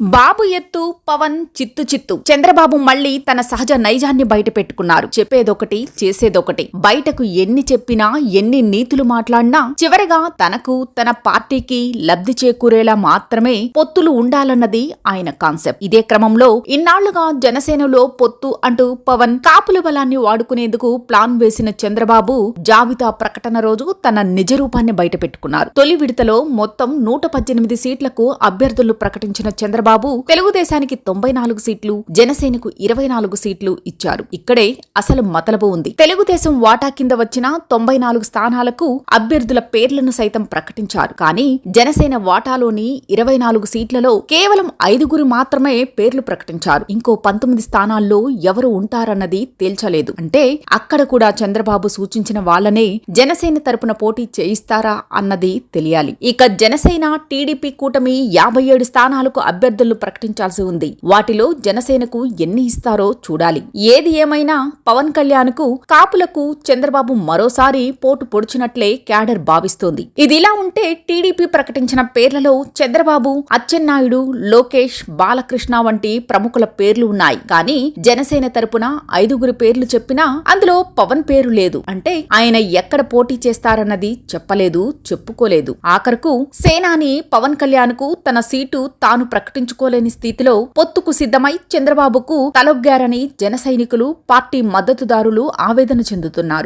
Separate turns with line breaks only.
బాబు ఎత్తు పవన్ చిత్తు చిత్తు. చంద్రబాబు మళ్ళీ తన సహజ నైజాన్ని బయట పెట్టుకున్నారు చెప్పేదొకటి చేసేదొకటి. బయటకు ఎన్ని చెప్పినా ఎన్ని నీతులు మాట్లాడినా చివరిగా తనకు తన పార్టీకి లబ్ధి చేకూరేలా మాత్రమే పొత్తులు ఉండాలన్నది ఆయన కాన్సెప్ట్. ఇదే క్రమంలో ఇన్నాళ్ళుగా జనసేనలో పొత్తు అంటూ పవన్ కాపుల బలాన్ని వాడుకునేందుకు ప్లాన్ వేసిన చంద్రబాబు జాబితా ప్రకటన రోజు తన నిజ రూపాన్ని బయట పెట్టుకున్నారు తొలి విడతలో మొత్తం నూట పద్దెనిమిది సీట్లకు అభ్యర్థులు ప్రకటించిన చంద్రబాబు తెలుగుదేశానికి తొంభై నాలుగు సీట్లు జనసేనకు ఇరవై నాలుగు సీట్లు ఇచ్చారు. ఇక్కడే అసలు మతలబు ఉంది. తెలుగుదేశం వాటా కింద వచ్చిన తొంభై నాలుగు స్థానాలకు అభ్యర్థుల పేర్లను సైతం ప్రకటించారు. కానీ జనసేన వాటాలోని ఇరవై నాలుగు సీట్లలో కేవలం ఐదుగురు మాత్రమే పేర్లు ప్రకటించారు. ఇంకో పంతొమ్మిది స్థానాల్లో ఎవరు ఉంటారన్నది తేల్చలేదు. అంటే అక్కడ కూడా చంద్రబాబు సూచించిన వాళ్ళనే జనసేన తరపున పోటీ చేయిస్తారా అన్నది తెలియాలి. ఇక జనసేన టీడీపీ కూటమి యాభై ఏడు స్థానాలకు అభ్యర్థులు అభ్యర్థులను ప్రకటించాల్సి ఉంది. వాటిలో జనసేనకు ఎన్ని ఇస్తారో చూడాలి. ఏది ఏమైనా పవన్ కళ్యాణ్కు కాపులకు చంద్రబాబు మరోసారి పోటు పొడిచినట్లే క్యాడర్ భావిస్తోంది. ఇదిలా ఉంటే టీడీపీ ప్రకటించిన పేర్లలో చంద్రబాబు అచ్చెన్నాయుడు లోకేష్ బాలకృష్ణ వంటి ప్రముఖుల పేర్లు ఉన్నాయి. కానీ జనసేన తరపున ఐదుగురు పేర్లు చెప్పినా అందులో పవన్ పేరు లేదు. అంటే ఆయన ఎక్కడ పోటీ చేస్తారన్నది చెప్పలేదు చెప్పుకోలేదు. ఆఖరకు సేనాని పవన్ కళ్యాణ్కు తన సీటు తాను తప్పించుకోలేని స్థితిలో పొత్తుకు సిద్ధమై చంద్రబాబుకు తలొగ్గారని జన సైనికులు పార్టీ మద్దతుదారులు ఆవేదన చెందుతున్నారు.